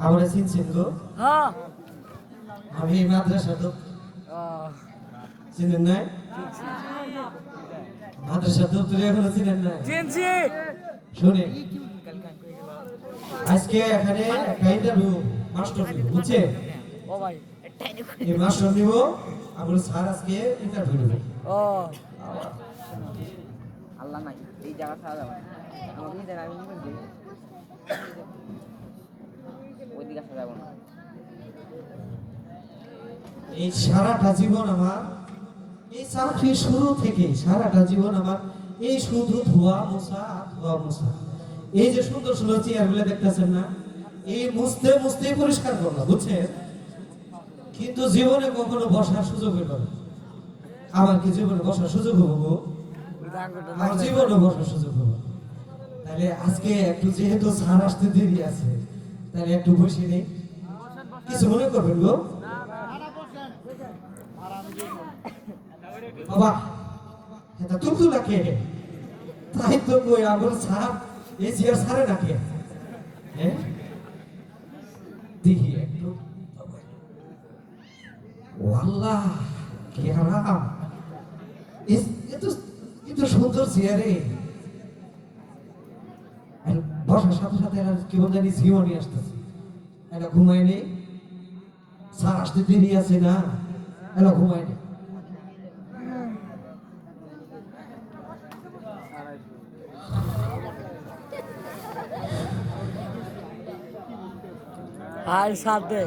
আমরা চিনছেন গো আমি মাদ্রাসা তো। চিনেন নাই? মাদ্রাসা তো তুই এখনও চিনেন নাই? চিনছি শুনে। আজকে এখানে একটা ইন্টারভিউ মাস্টার বুঝছে ও ভাই এই মাস্টার নিব আমরা স্যার আজকে ইন্টারভিউ নেব। ও। আল্লাহ নাই এই জায়গা ছাড়া যাবে আমি আসা যাব। না। এই সারাটা জীবন আমার এই চাকরি শুরু থেকে সারাটা জীবন আমার এই শুধু ধোয়া মোছা ধোয়া মোছা। এই যে সুন্দর সুন্দর চেয়ারগুলো দেখতেছেন না এই মুছতে মুছতেই পরিষ্কার করলাম বুঝছেন? কিন্তু জীবনে কখনো বসার সুযোগ হইল না। আমার কি জীবনে বসার সুযোগ হব? আমার জীবনে বসার সুযোগ হব। তাহলে আজকে একটু যেহেতু সার আসতে দেরি আছে, তাহলে একটু বসে নেই। কিছু মনে করবেন গো? বাবা, এটা তুলতুলা কে? তাই তো কই, আমার সার এই চেয়ার সারে নাকি হ্যাঁ? আল্লাহ কি হারাম। এত সুন্দর চেয়ারে। বসার সাথে সাথে এরা কি বল জানি জীবনই আসতেছে। এটা ঘুমায়নি স্যার, আসতে দেরি আছে না? এরা ঘুমায়নি আর সাথে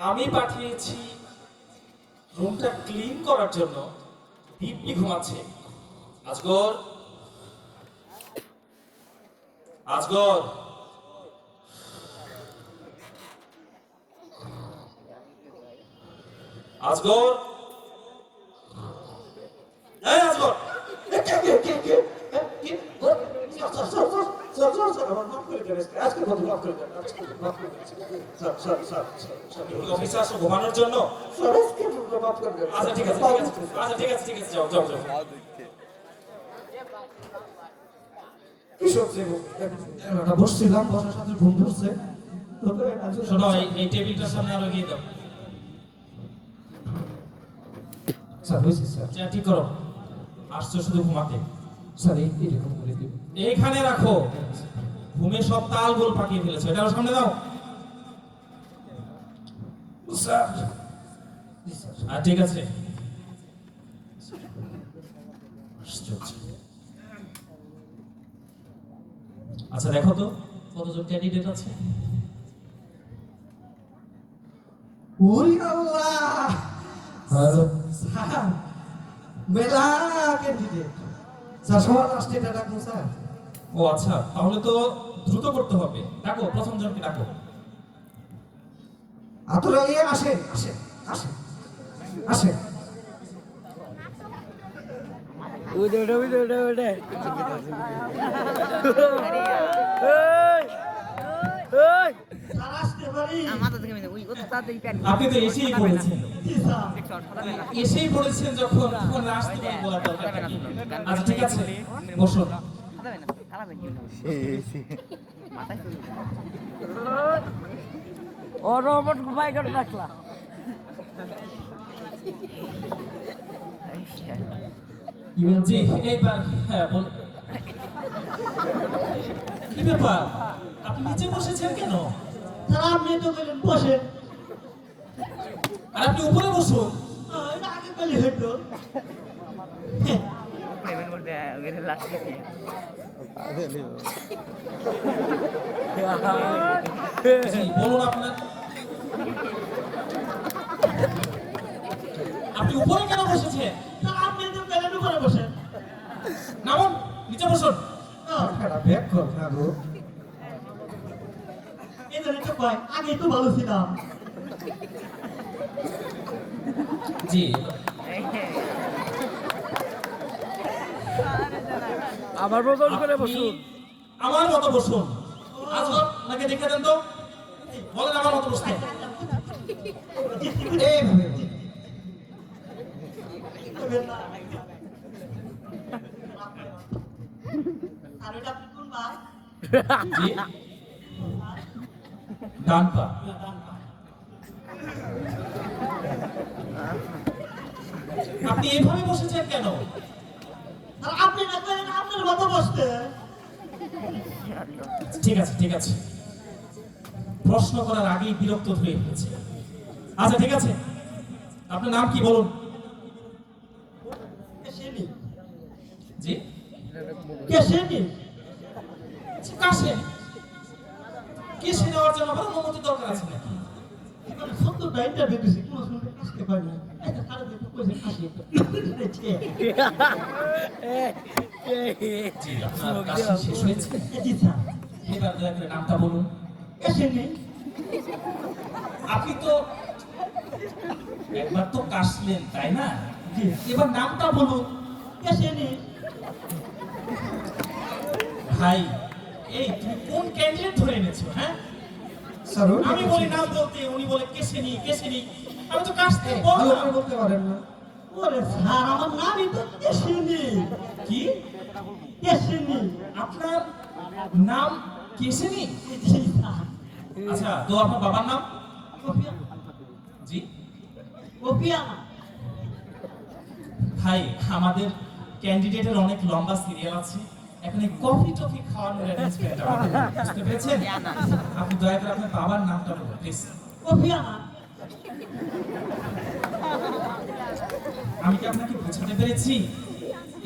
আমি পাঠিয়েছি রুমটা ক্লিন করার জন্য দীপ্তি ঘুমাচ্ছে আজগর আজগর আজগর এই আজগর কে কে কে কে কে sir sir sir sir sir sir আমার মাফ করে দেন আজকে কত মাফ করে দেন আজকে মাফ করে দেন। স্যার স্যার স্যার স্যার অফিসে আসো ঘুমানোর জন্য? স্যার আজকে মাফ করে দেন। আচ্ছা ঠিক আছে আচ্ছা ঠিক আছে ঠিক আছে যাও যাও যাও। কিশোর জীবন বসছিলাম বসার সাথে ঘুম ধরছে। শোনো এই এই টেবিলটার সামনে আরও গিয়ে দাও। স্যার হয়েছে স্যার। ঠিক করো আসছো শুধু ঘুমাতে। স্যার এরকম করে দিন এইখানে রাখো। ঘুমে সব তাল গোল পাকিয়ে ফেলেছে। এটা সামনে দাও। স্যার আর ঠিক আছে। আচ্ছা দেখো তো কতজন ক্যান্ডিডেট আছে? ওরে আল্লাহ! মেলা ক্যান্ডিডেট স্যার সবার লাস্টে এটা ডাকুন স্যার। ও আচ্ছা তাহলে তো দ্রুত করতে হবে। ডাকো প্রথম জনকে ডাকো। আতুরা নিয়ে আসেন আসেন আসেন আসেন। আপনি তো এসেই পড়েছেন যখন তখন আসতে বলার দরকার আচ্ছা ঠিক আছে। বসুন। ও রোবট ঘুমাই করে রাখলা জি এইবার হ্যাঁ বল। কি ব্যাপার? আপনি নিচে বসেছেন কেন? স্যার আপনি তো বলেন বসেন। আর আপনি উপরে বসুন। আগে হতো জি, বলুন আপনার। আপনি উপরে কেন বসেছেন? আপনি তো উপরে বসেন। নামুন নিচে বসুন। কর কয় আগে তো ভালো ছিলাম। জি। আমার মতন করে বসুন। আমার মতো বসুন। আজগর নাকি দেখে দেন তো। বলেন আমার মতো বসতে। এইভাবে। আর এটা কোন ভাই জি। ডান পা আপনি এইভাবে বসেছেন কেন? আপনি না করেন আপনার মতো বসতে। ঠিক আছে ঠিক আছে। প্রশ্ন করার আগেই বিরক্ত হয়ে গেছে আচ্ছা ঠিক আছে। আপনার নাম কি বলুন? জি? কেসেনি কেসে নেওয়ার জন্য আবার অনুমতি দরকার আছে নাকি? কোনো শুনতে আসতে পারি না। একটা সাড়ে দুটো কইছে আসি জি আপনার কাজ শেষ হয়েছে? জি স্যার। এবার দয়া করে নামটা বলুন। কেসেনি আপনি তো একবার তো কাশলেন তাই না? এবার নামটা বলুন। কেসেনি ভাই এই তুমি কোন ক্যান্ডিডেট ধরে এনেছো হ্যাঁ? আমি বলি নাম বলতে উনি বলে কেসেনি কেসেনি আমি তো কাশতে ভালো করে বলতে পারেন না। ওরে স্যার আমার নামই তো কেসেনি কি? কেসেনি আপনার নাম কেসেনি আচ্ছা তো আপনার বাবার নাম? জি। কপিয়ানা ভাই আমাদের ক্যান্ডিডেটের অনেক লম্বা সিরিয়াল আছে। এখন এই কফি টফি খাওয়ানোর অ্যারেঞ্জমেন্ট বুঝতে পেরেছেন? আপনি দয়া করে আপনার বাবার নামটা বলুন প্লিজ আমি কি আপনাকে বোঝাতে পেরেছি?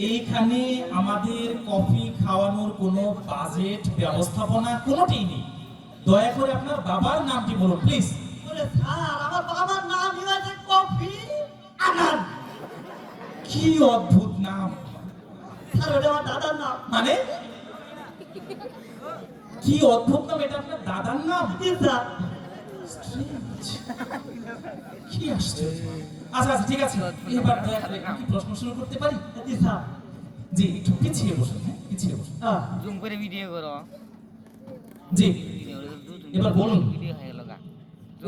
এইখানে আমাদের কফি খাওয়ানোর কোনো বাজেট ব্যবস্থাপনা কোনোটিই নেই। দয়া করে আপনার বাবার নামটি বলুন প্লিজ স্যার আমার বাবার নাম কফি আনান। কি অদ্ভুত নাম! স্যার ওটা আমার দাদার নাম। মানে? কি অদ্ভুত নাম এটা আপনার দাদার নাম? কি আশ্চর্য। আচ্ছা আচ্ছা ঠিক আছে। এবার দয়া করে আমি প্রশ্ন শুরু করতে পারি? জি জি একটু পিছিয়ে বসুন হ্যাঁ পিছিয়ে বসুন। হ্যাঁ। জুম করে ভিডিও করো। জি। এবার বলুন। ভিডিও হয়ে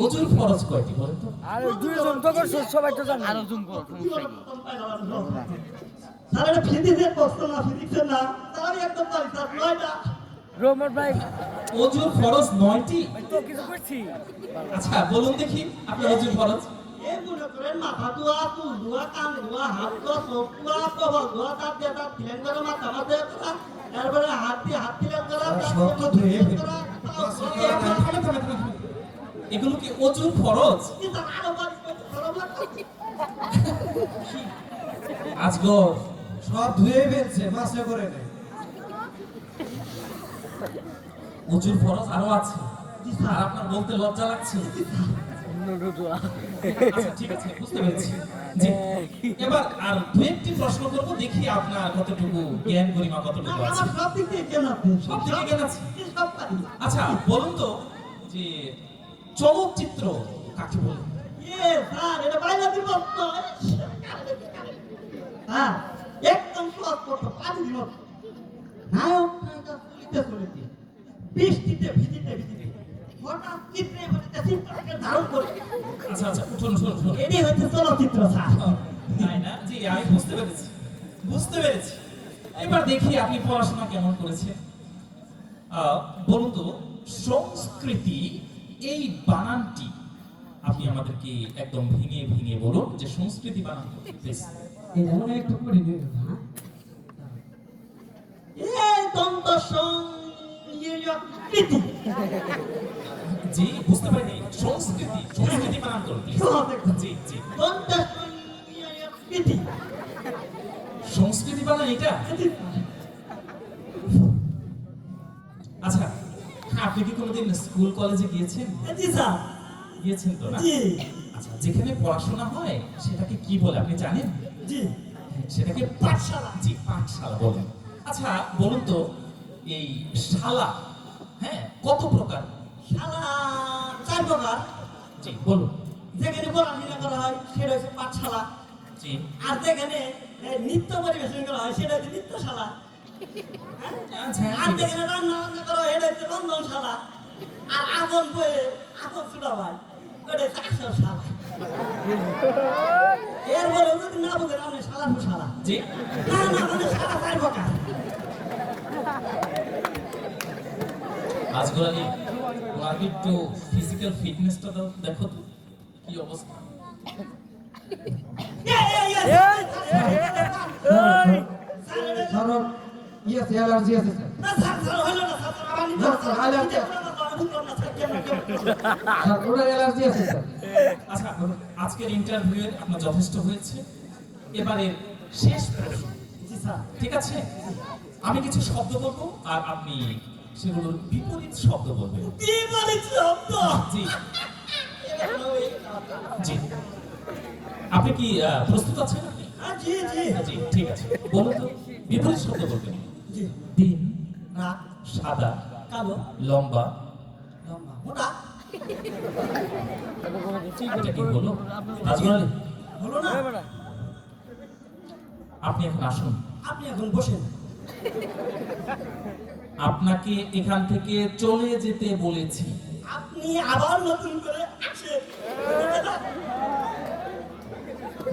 ওজুর খরচ কয়টি বলেন তো? আর দুইজন তো করছ সবাই তো জানে। আরও জুম করো ফিজিক্সের প্রশ্ন না ফিজিক্সের না। স্যার একদম পারি স্যার নয়টা। রোমর ভাই ওজুর খরচ নয়টি? তো কিছু করছি। আচ্ছা বলুন দেখি আপনার ওজুর করেন মাথা ধোয়া চুল ধোয়া কান ধোয়া হাত ধোয়া চোখ ধোয়া ধোয়া তার দিয়ে তার ফিলেন করে মাথা মাথা তারপরে হাত দিয়ে হাত ফিলেন। করা আর এগুলো কি খরচ? লাগবে? আজগর সব ধুয়ে ফেলছে মাসে করে নেই খরচ আরও আছে। আর আপনার বলতে লজ্জা লাগছে? আচ্ছা ঠিক আছে বুঝতে পেরেছি। জি এবার আর দু একটি প্রশ্ন করব দেখি আপনার কতটুকু জ্ঞান গরিমা কতটুকু আছে। সব দিক জ্ঞান আচ্ছা বলুন তো যে চলচ্চিত্র কাকে বলে? একদম সহজ করতো পানি দিব নায়ক নায়িকা চলিতে চলিতে বৃষ্টিতে ভিজিতে ভিজিতে। হঠাৎ চিত্রে ভিজিতে চিত্রটাকে ধারণ করে। আচ্ছা আচ্ছা শুনুন শুনুন শুনুন। এটাই হচ্ছে চলচ্চিত্র স্যার। তাই না? জি আমি বুঝতে পেরেছি। বুঝতে পেরেছি। এবার দেখি আপনি পড়াশোনা কেমন করেছেন। বলুন তো সংস্কৃতি এই বানানটি আপনি আমাদেরকে একদম ভেঙে ভেঙে বলুন যে সংস্কৃতি বানান হয়? একটু করে হ্যাঁ? জি বুঝতে পারিনি। সংস্কৃতি সংস্কৃতি বানান করুন। জি জি। সংস্কৃতি সংস্কৃতি বানান এটা? আপনি কি কোনোদিন স্কুল কলেজে গিয়েছেন? জি স্যার। গিয়েছেন তো না? জি। আচ্ছা যেখানে পড়াশোনা হয় সেটাকে কি বলে আপনি জানেন? জি। সেটাকে পাঠশালা। জি পাঠশালা বলেন। আচ্ছা বলুন তো এই শালা হ্যাঁ কত প্রকার? শালা চার প্রকার। জি বলুন। যেখানে পড়াশোনা করা হয় সেটা হচ্ছে পাঠশালা। জি। আর যেখানে নৃত্য পরিবেশন করা হয় সেটা হচ্ছে নৃত্যশালা। আর। যেখানে রান্না বান্না করো এটা আর আগুন আগুন ছুটা ভাই ওটা এরপরে যদি না শালা জি না না একটু ফিজিক্যাল ফিটনেসটা দেখো তো, কি অবস্থা স্যার ওর ইয়ে আছে অ্যালার্জি আছে। আচ্ছা আজকের ইন্টারভিউয়ের আপনার যথেষ্ট হয়েছে। এবারে শেষ প্রশ্ন। ঠিক আছে? আমি কিছু শব্দ বলব আর আপনি সেগুলোর বিপরীত শব্দ বলবেন। জি। জি। আপনি কি প্রস্তুত আছেন? জি ঠিক আছে। বলুন তো বিপরীত শব্দ বলবেন। দিন সাদা লম্বা। এটা কি হলো আজগর আলী আপনি এখন আসুন। আপনি এখন বসেন। আপনাকে এখান থেকে চলে যেতে বলেছি। আপনি আবার নতুন করে আসেন।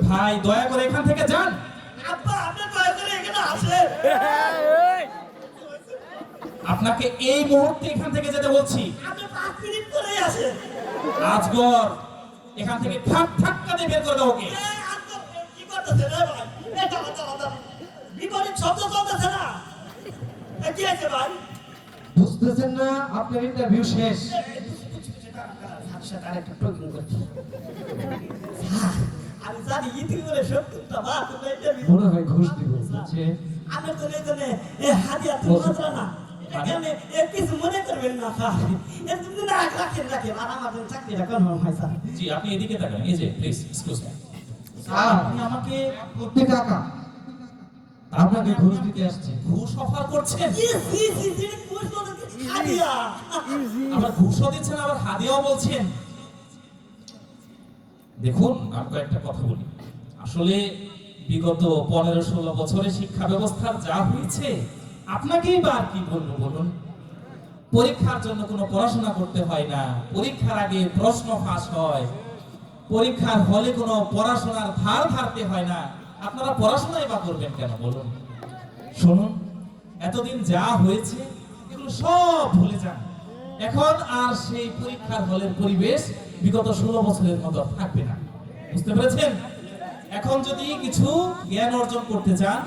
ভাই দয়া করে এখান থেকে যান। আব্বা আপনি দয়া করে এখানে আসেন। আপনাকে এই মুহূর্তে এখান থেকে যেতে বলছি। আপনি পাঁচ মিনিট পরেই আসেন। আজগর এখান থেকে ঠাক ঠাক্কা দিয়ে বের করে দাও ওকে। কি করতেছে রে ভাই? বিপরীত শব্দ চলতেছে না। কি আছে ভাই? বুঝতেছেন না আপনার ইন্টারভিউ শেষ। আমি জানি ইতি করে সত্তরটা বা তোমরা interview মনে হয় ঘুষ দিব বুঝছে? আমি তো এই জন্য হাদিয়া তুমি না। এটাকে আমি কিছু মনে করবেন না স্যার। এ তুমি না রাখেন রাখেন আর আমার জন্য চাকরিটা কনফার্ম হয় স্যার। জি আপনি এদিকে তাকান এই যে প্লিজ এক্সকিউজ মি স্যার আপনি আমাকে কোটি টাকা আপনাকে ঘুষ দিতে আসছে। ঘুষ অফার করছেন? আবার ঘুষও দিচ্ছেন আবার হাদিয়াও বলছেন। দেখুন আর কয়েকটা কথা বলি। আসলে বিগত পনেরো ষোলো বছরের শিক্ষা ব্যবস্থার যা হয়েছে আপনাকেই বা আর কি বলব বলুন? পরীক্ষার জন্য কোনো পড়াশোনা করতে হয় না। পরীক্ষার আগে প্রশ্ন ফাঁস হয়। পরীক্ষার হলে কোনো পড়াশোনার ধার ধারতে হয় না। আপনারা পড়াশোনাই বা করবেন কেন বলুন? শুনুন, এতদিন যা হয়েছে, এগুলো সব ভুলে যান। এখন আর সেই পরীক্ষার হলের পরিবেশ বিগত ষোলো বছরের মতো থাকবে না। বুঝতে পেরেছেন? এখন যদি কিছু জ্ঞান অর্জন করতে চান,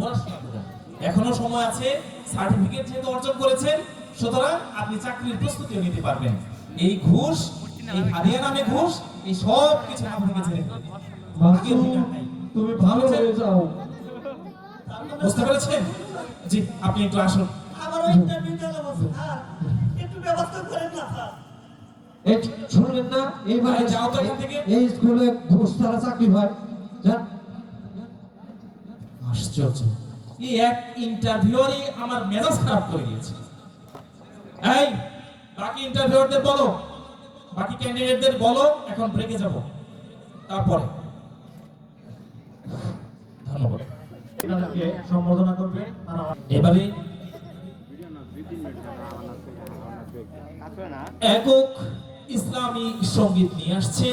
পড়াশোনা করুন। এখনও সময় আছে সার্টিফিকেট যেহেতু অর্জন করেছেন সুতরাং আপনি চাকরির প্রস্তুতিও নিতে পারবেন। এই ঘুষ এই হারিয়া নামে ঘুষ এই সব কিছু আপনাকে ছেড়ে। তুমি ভালো হয়ে যাও। বুঝতে পেরেছেন? জি আপনি একটু আসুন। আমারও ইন্টারভিউ বসে স্যার। একটু ব্যবস্থা করেন না স্যার। এই শুনলেন না? এইভাবে আরে যাও তো এখান থেকে। এই স্কুলে ঘুষ ছাড়া চাকরি হয়। যান। আশ্চর্য। এই এক ইন্টারভিউয়ারই আমার মেজাজ খারাপ করে দিয়েছে। এই বাকি ইন্টারভিউয়ারদের বলো বাকি ক্যান্ডিডেটদের বলো এখন ব্রেকে যাব। তারপরে। ধন্যবাদ। সম্বোধনা করবে একক ইসলামী সংগীত নিয়ে আসছে।